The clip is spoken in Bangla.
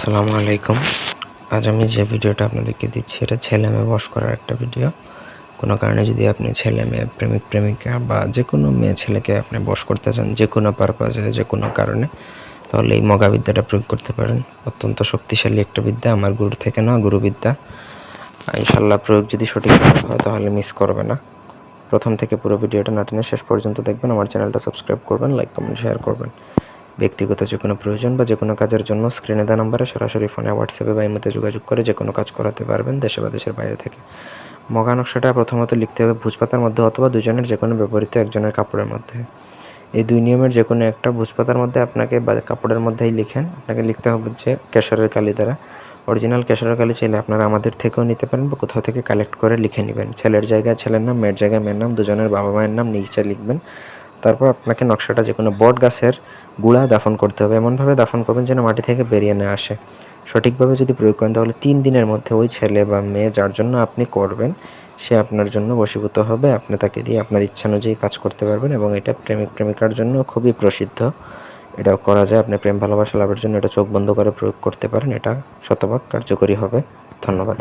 আসসালামু আলাইকুম। আজ আমি যে ভিডিওটা আপনাদেরকে দিচ্ছি, এটা ছেলে মেয়ে বস করার একটা ভিডিও। কোনো কারণে যদি আপনি ছেলে মেয়ে, প্রেমিক, প্রেমিকা বা যে কোনো মেয়ে ছেলেকে আপনি বস করতে চান, যে কোনো পারপাজে যে কোনো কারণে, তাহলে এই মগা বিদ্যাটা প্রয়োগ করতে পারেন। অত্যন্ত শক্তিশালী একটা বিদ্যা, আমার গুরু থেকে না গুরুবিদ্যা। ইনশাল্লাহ প্রয়োগ যদি সঠিক হয়, তাহলে মিস করবে না। প্রথম থেকে পুরো ভিডিওটা না শেষ পর্যন্ত দেখবেন, আমার চ্যানেলটা সাবস্ক্রাইব করবেন লাইক কমেন্ট শেয়ার করবেন। ব্যক্তিগত যে কোনো প্রয়োজন বা যে কোনো কাজের জন্য স্ক্রিনে দেওয়া নাম্বারে সরাসরি ফোনে হোয়াটসঅ্যাপে বা ইমোতে যোগাযোগ করে যে কোনো কাজ করাতে পারবেন দেশে বা দেশের বাইরে থেকে। মগা নকশাটা প্রথমত লিখতে হবে ভুজপাতার মধ্যে অথবা দুজনের যে কোনো বিপরীতে একজনের কাপড়ের মধ্যে। এই দুই নিয়মের যে কোনো একটা ভুজপাতার মধ্যে আপনাকে বা কাপড়ের মধ্যেই লিখেন। আপনাকে লিখতে হবে যে কেশরের কালি দ্বারা। অরিজিনাল কেশরের কালি চাইলে আপনারা আমাদের থেকেও নিতে পারেন বা কোথাও থেকে কালেক্ট করে লিখে নেবেন। ছেলের জায়গায় ছেলের নাম, মেয়ের জায়গায় মেয়ের নাম, দুজনের বাবা মায়ের নাম নিচে লিখবেন। তারপর আপনাকে নকশাটা যে কোনো বট গাছের গুঁড়া দাফন করতে হবে। এমনভাবে দাফন করবেন যেন মাটি থেকে বেরিয়ে না আসে। সঠিকভাবে যদি প্রয়োগ করেন, তাহলে তিন দিনের মধ্যে ওই ছেলে বা মেয়ে যার জন্য আপনি করবেন, সে আপনার জন্য বশীভূত হবে। আপনি তাকে দিয়ে আপনার ইচ্ছা অনুযায়ী কাজ করতে পারবেন এবং এটা প্রেমিক, প্রেমিকার জন্য খুবই প্রসিদ্ধ। এটাও করা যায়। আপনি প্রেম, ভালোবাসা লাভের জন্য এটা চোখ বন্ধ করে প্রয়োগ করতে পারেন। এটা শতভাগ কার্যকরী হবে। ধন্যবাদ।